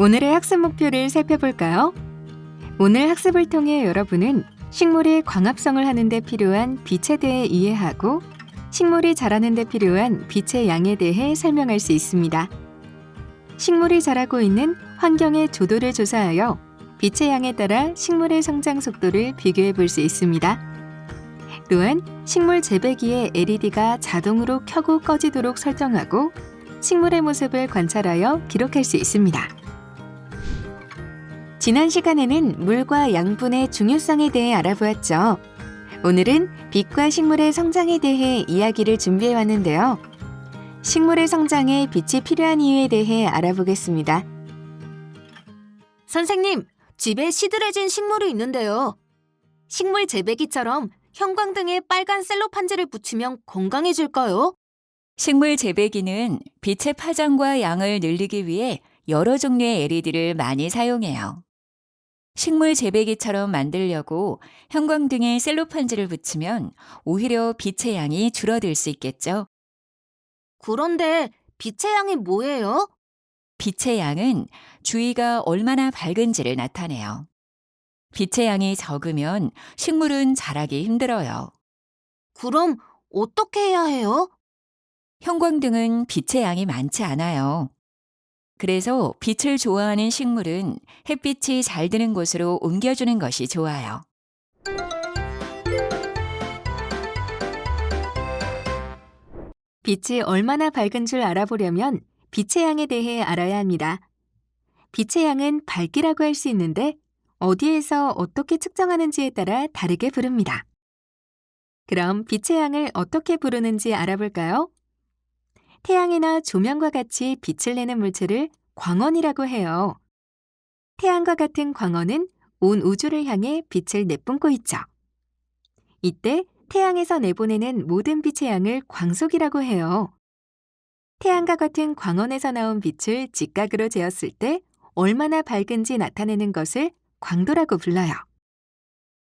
오늘의 학습 목표를 살펴볼까요? 오늘 학습을 통해 여러분은 식물이 광합성을 하는 데 필요한 빛에 대해 이해하고 식물이 자라는 데 필요한 빛의 양에 대해 설명할 수 있습니다. 식물이 자라고 있는 환경의 조도를 조사하여 빛의 양에 따라 식물의 성장 속도를 비교해 볼 수 있습니다. 또한 식물 재배기에 LED가 자동으로 켜고 꺼지도록 설정하고 식물의 모습을 관찰하여 기록할 수 있습니다. 지난 시간에는 물과 양분의 중요성에 대해 알아보았죠. 오늘은 빛과 식물의 성장에 대해 이야기를 준비해 왔는데요. 식물의 성장에 빛이 필요한 이유에 대해 알아보겠습니다. 선생님, 집에 시들해진 식물이 있는데요. 식물 재배기처럼 형광등에 빨간 셀로판지를 붙이면 건강해질까요? 식물 재배기는 빛의 파장과 양을 늘리기 위해 여러 종류의 LED를 많이 사용해요. 식물 재배기처럼 만들려고 형광등에 셀로판지를 붙이면 오히려 빛의 양이 줄어들 수 있겠죠. 그런데 빛의 양이 뭐예요? 빛의 양은 주위가 얼마나 밝은지를 나타내요. 빛의 양이 적으면 식물은 자라기 힘들어요. 그럼 어떻게 해야 해요? 형광등은 빛의 양이 많지 않아요. 그래서 빛을 좋아하는 식물은 햇빛이 잘 드는 곳으로 옮겨주는 것이 좋아요. 빛이 얼마나 밝은 줄 알아보려면 빛의 양에 대해 알아야 합니다. 빛의 양은 밝기라고 할 수 있는데 어디에서 어떻게 측정하는지에 따라 다르게 부릅니다. 그럼 빛의 양을 어떻게 부르는지 알아볼까요? 태양이나 조명과 같이 빛을 내는 물체를 광원이라고 해요. 태양과 같은 광원은 온 우주를 향해 빛을 내뿜고 있죠. 이때 태양에서 내보내는 모든 빛의 양을 광속이라고 해요. 태양과 같은 광원에서 나온 빛을 직각으로 재었을 때 얼마나 밝은지 나타내는 것을 광도라고 불러요.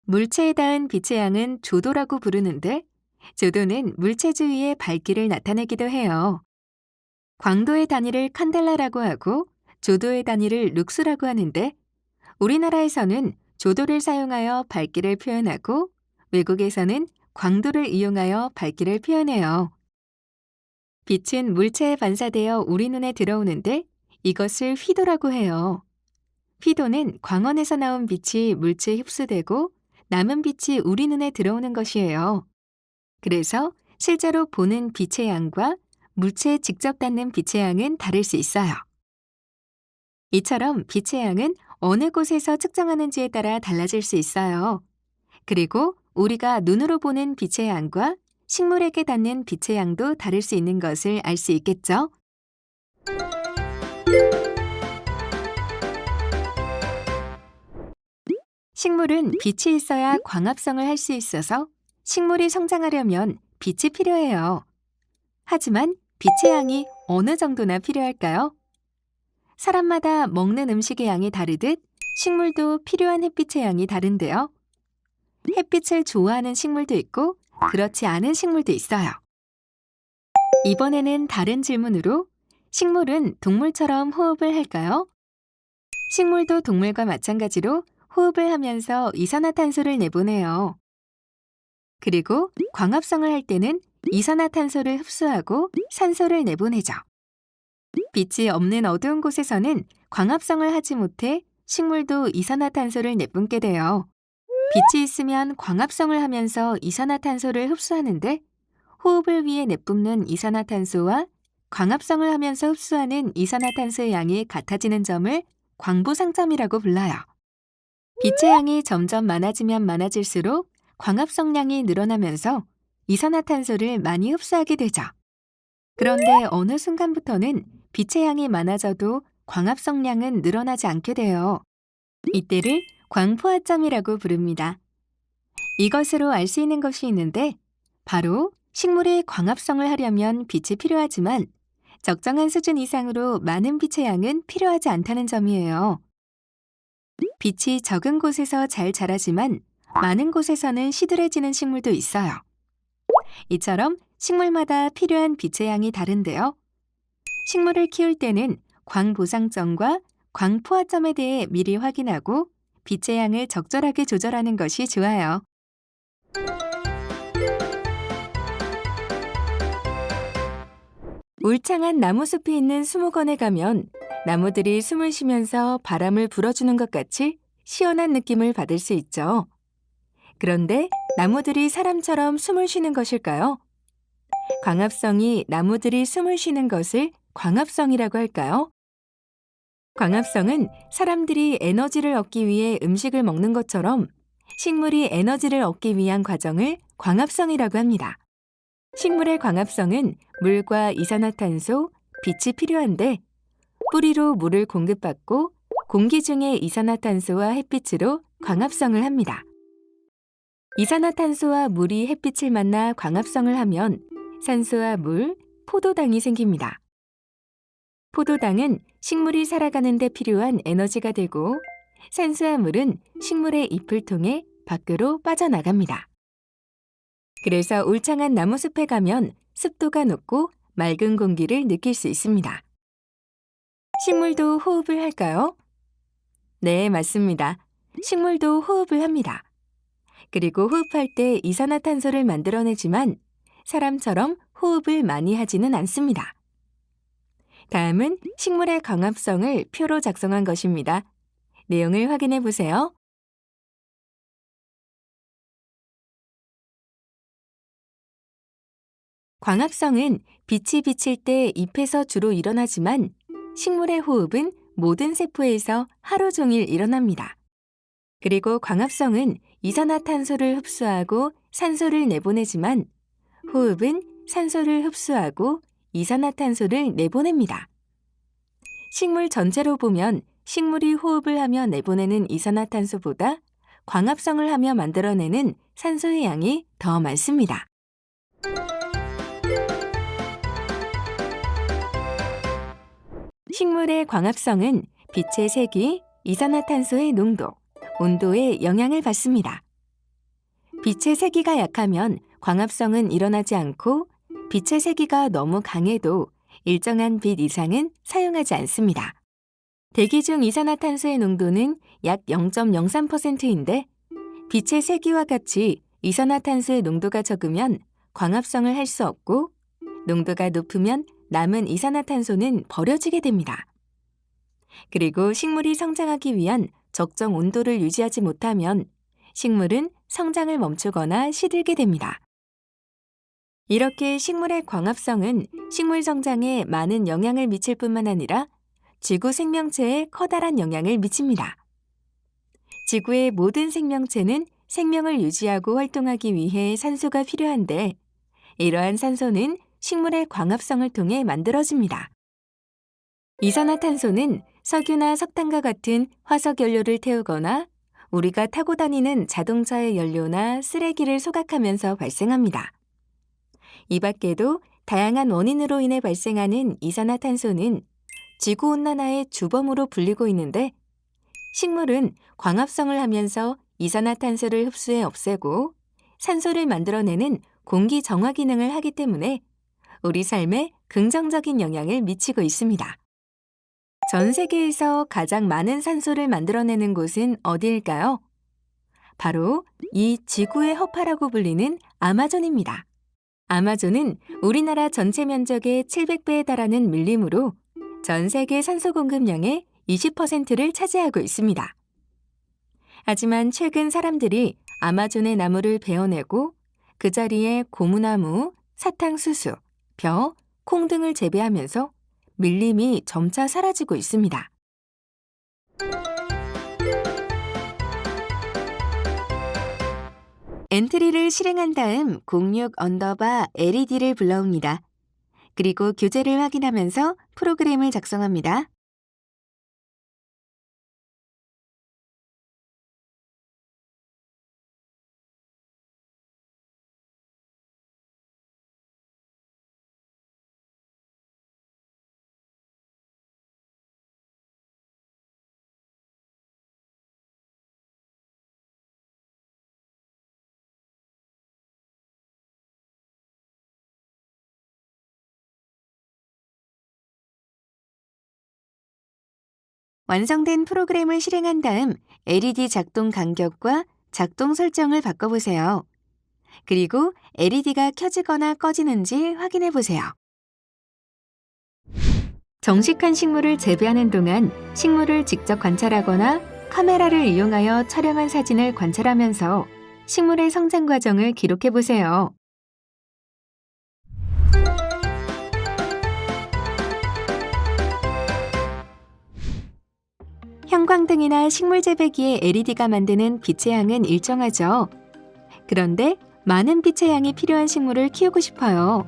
물체에 닿은 빛의 양은 조도라고 부르는데 조도는 물체 주위의 밝기를 나타내기도 해요. 광도의 단위를 칸델라라고 하고 조도의 단위를 룩스라고 하는데 우리나라에서는 조도를 사용하여 밝기를 표현하고 외국에서는 광도를 이용하여 밝기를 표현해요. 빛은 물체에 반사되어 우리 눈에 들어오는데 이것을 휘도라고 해요. 휘도는 광원에서 나온 빛이 물체에 흡수되고 남은 빛이 우리 눈에 들어오는 것이에요. 그래서 실제로 보는 빛의 양과 물체에 직접 닿는 빛의 양은 다를 수 있어요. 이처럼 빛의 양은 어느 곳에서 측정하는지에 따라 달라질 수 있어요. 그리고 우리가 눈으로 보는 빛의 양과 식물에게 닿는 빛의 양도 다를 수 있는 것을 알 수 있겠죠? 식물은 빛이 있어야 광합성을 할 수 있어서 식물이 성장하려면 빛이 필요해요. 하지만 빛의 양이 어느 정도나 필요할까요? 사람마다 먹는 음식의 양이 다르듯 식물도 필요한 햇빛의 양이 다른데요. 햇빛을 좋아하는 식물도 있고 그렇지 않은 식물도 있어요. 이번에는 다른 질문으로 식물은 동물처럼 호흡을 할까요? 식물도 동물과 마찬가지로 호흡을 하면서 이산화탄소를 내보내요. 그리고 광합성을 할 때는 이산화탄소를 흡수하고 산소를 내보내죠. 빛이 없는 어두운 곳에서는 광합성을 하지 못해 식물도 이산화탄소를 내뿜게 돼요. 빛이 있으면 광합성을 하면서 이산화탄소를 흡수하는데 호흡을 위해 내뿜는 이산화탄소와 광합성을 하면서 흡수하는 이산화탄소의 양이 같아지는 점을 광부상점이라고 불러요. 빛의 양이 점점 많아지면 많아질수록 광합 성량이 늘어나면서 이산화탄소를 많이 흡수하게 되죠. 그런데 어느 순간부터는 빛의 양이 많아져도 광합 성량은 늘어나지 않게 돼요. 이때를 광포화점이라고 부릅니다. 이것으로 알 수 있는 것이 있는데 바로 식물이 광합성을 하려면 빛이 필요하지만 적정한 수준 이상으로 많은 빛의 양은 필요하지 않다는 점이에요. 빛이 적은 곳에서 잘 자라지만 많은 곳에서는 시들해지는 식물도 있어요. 이처럼 식물마다 필요한 빛의 양이 다른데요. 식물을 키울 때는 광보상점과 광포화점에 대해 미리 확인하고 빛의 양을 적절하게 조절하는 것이 좋아요. 울창한 나무숲이 있는 수목원에 가면 나무들이 숨을 쉬면서 바람을 불어주는 것 같이 시원한 느낌을 받을 수 있죠. 그런데 나무들이 사람처럼 숨을 쉬는 것일까요? 광합성이 나무들이 숨을 쉬는 것을 광합성이라고 할까요? 광합성은 사람들이 에너지를 얻기 위해 음식을 먹는 것처럼 식물이 에너지를 얻기 위한 과정을 광합성이라고 합니다. 식물의 광합성은 물과 이산화탄소, 빛이 필요한데 뿌리로 물을 공급받고 공기 중의 이산화탄소와 햇빛으로 광합성을 합니다. 이산화탄소와 물이 햇빛을 만나 광합성을 하면 산소와 물, 포도당이 생깁니다. 포도당은 식물이 살아가는 데 필요한 에너지가 되고 산소와 물은 식물의 잎을 통해 밖으로 빠져나갑니다. 그래서 울창한 나무숲에 가면 습도가 높고 맑은 공기를 느낄 수 있습니다. 식물도 호흡을 할까요? 네, 맞습니다. 식물도 호흡을 합니다. 그리고 호흡할 때 이산화탄소를 만들어내지만 사람처럼 호흡을 많이 하지는 않습니다. 다음은 식물의 광합성을 표로 작성한 것입니다. 내용을 확인해 보세요. 광합성은 빛이 비칠 때 잎에서 주로 일어나지만 식물의 호흡은 모든 세포에서 하루 종일 일어납니다. 그리고 광합성은 이산화탄소를 흡수하고 산소를 내보내지만 호흡은 산소를 흡수하고 이산화탄소를 내보냅니다. 식물 전체로 보면 식물이 호흡을 하며 내보내는 이산화탄소보다 광합성을 하며 만들어내는 산소의 양이 더 많습니다. 식물의 광합성은 빛의 세기, 이산화탄소의 농도, 온도에 영향을 받습니다. 빛의 세기가 약하면 광합성은 일어나지 않고 빛의 세기가 너무 강해도 일정한 빛 이상은 사용하지 않습니다. 대기 중 이산화탄소의 농도는 약 0.03%인데 빛의 세기와 같이 이산화탄소의 농도가 적으면 광합성을 할 수 없고 농도가 높으면 남은 이산화탄소는 버려지게 됩니다. 그리고 식물이 성장하기 위한 적정 온도를 유지하지 못하면 식물은 성장을 멈추거나 시들게 됩니다. 이렇게 식물의 광합성은 식물 성장에 많은 영향을 미칠 뿐만 아니라 지구 생명체에 커다란 영향을 미칩니다. 지구의 모든 생명체는 생명을 유지하고 활동하기 위해 산소가 필요한데 이러한 산소는 식물의 광합성을 통해 만들어집니다. 이산화탄소는 석유나 석탄과 같은 화석 연료를 태우거나 우리가 타고 다니는 자동차의 연료나 쓰레기를 소각하면서 발생합니다. 이 밖에도 다양한 원인으로 인해 발생하는 이산화탄소는 지구온난화의 주범으로 불리고 있는데 식물은 광합성을 하면서 이산화탄소를 흡수해 없애고 산소를 만들어내는 공기 정화 기능을 하기 때문에 우리 삶에 긍정적인 영향을 미치고 있습니다. 전 세계에서 가장 많은 산소를 만들어내는 곳은 어디일까요? 바로 이 지구의 허파라고 불리는 아마존입니다. 아마존은 우리나라 전체 면적의 700배에 달하는 밀림으로 전 세계 산소 공급량의 20%를 차지하고 있습니다. 하지만 최근 사람들이 아마존의 나무를 베어내고 그 자리에 고무나무, 사탕수수, 벼, 콩 등을 재배하면서 밀림이 점차 사라지고 있습니다. 엔트리를 실행한 다음 06 언더바 LED를 불러옵니다. 그리고 교재를 확인하면서 프로그램을 작성합니다. 완성된 프로그램을 실행한 다음 LED 작동 간격과 작동 설정을 바꿔보세요. 그리고 LED가 켜지거나 꺼지는지 확인해 보세요. 정식한 식물을 재배하는 동안 식물을 직접 관찰하거나 카메라를 이용하여 촬영한 사진을 관찰하면서 식물의 성장 과정을 기록해 보세요. 형광등이나 식물 재배기의 LED가 만드는 빛의 양은 일정하죠. 그런데 많은 빛의 양이 필요한 식물을 키우고 싶어요.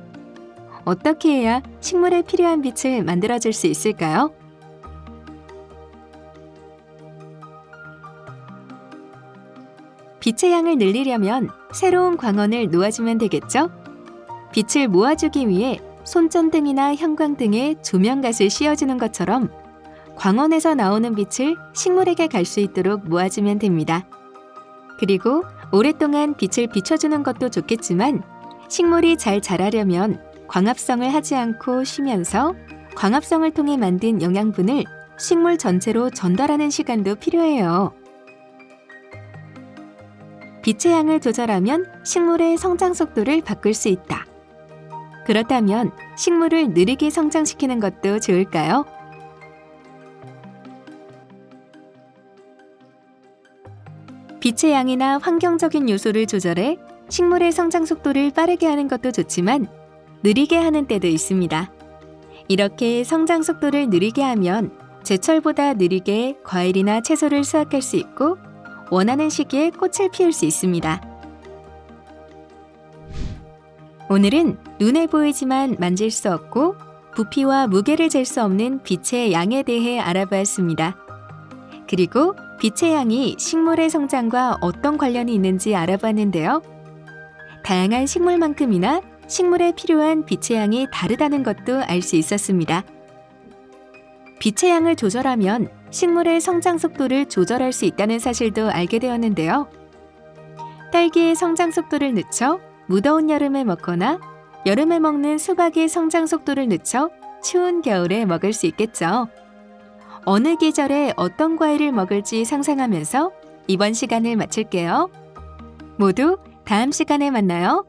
어떻게 해야 식물에 필요한 빛을 만들어 줄 수 있을까요? 빛의 양을 늘리려면 새로운 광원을 놓아주면 되겠죠? 빛을 모아주기 위해 손전등이나 형광등에 조명갓을 씌워주는 것처럼 광원에서 나오는 빛을 식물에게 갈 수 있도록 모아주면 됩니다. 그리고 오랫동안 빛을 비춰주는 것도 좋겠지만 식물이 잘 자라려면 광합성을 하지 않고 쉬면서 광합성을 통해 만든 영양분을 식물 전체로 전달하는 시간도 필요해요. 빛의 양을 조절하면 식물의 성장 속도를 바꿀 수 있다. 그렇다면 식물을 느리게 성장시키는 것도 좋을까요? 빛의 양이나 환경적인 요소를 조절해 식물의 성장 속도를 빠르게 하는 것도 좋지만 느리게 하는 때도 있습니다. 이렇게 성장 속도를 느리게 하면 제철보다 느리게 과일이나 채소를 수확할 수 있고 원하는 시기에 꽃을 피울 수 있습니다. 오늘은 눈에 보이지만 만질 수 없고 부피와 무게를 잴 수 없는 빛의 양에 대해 알아보았습니다. 그리고 빛의 양이 식물의 성장과 어떤 관련이 있는지 알아봤는데요. 다양한 식물만큼이나 식물에 필요한 빛의 양이 다르다는 것도 알 수 있었습니다. 빛의 양을 조절하면 식물의 성장 속도를 조절할 수 있다는 사실도 알게 되었는데요. 딸기의 성장 속도를 늦춰 무더운 여름에 먹거나 여름에 먹는 수박의 성장 속도를 늦춰 추운 겨울에 먹을 수 있겠죠. 어느 계절에 어떤 과일을 먹을지 상상하면서 이번 시간을 마칠게요. 모두 다음 시간에 만나요.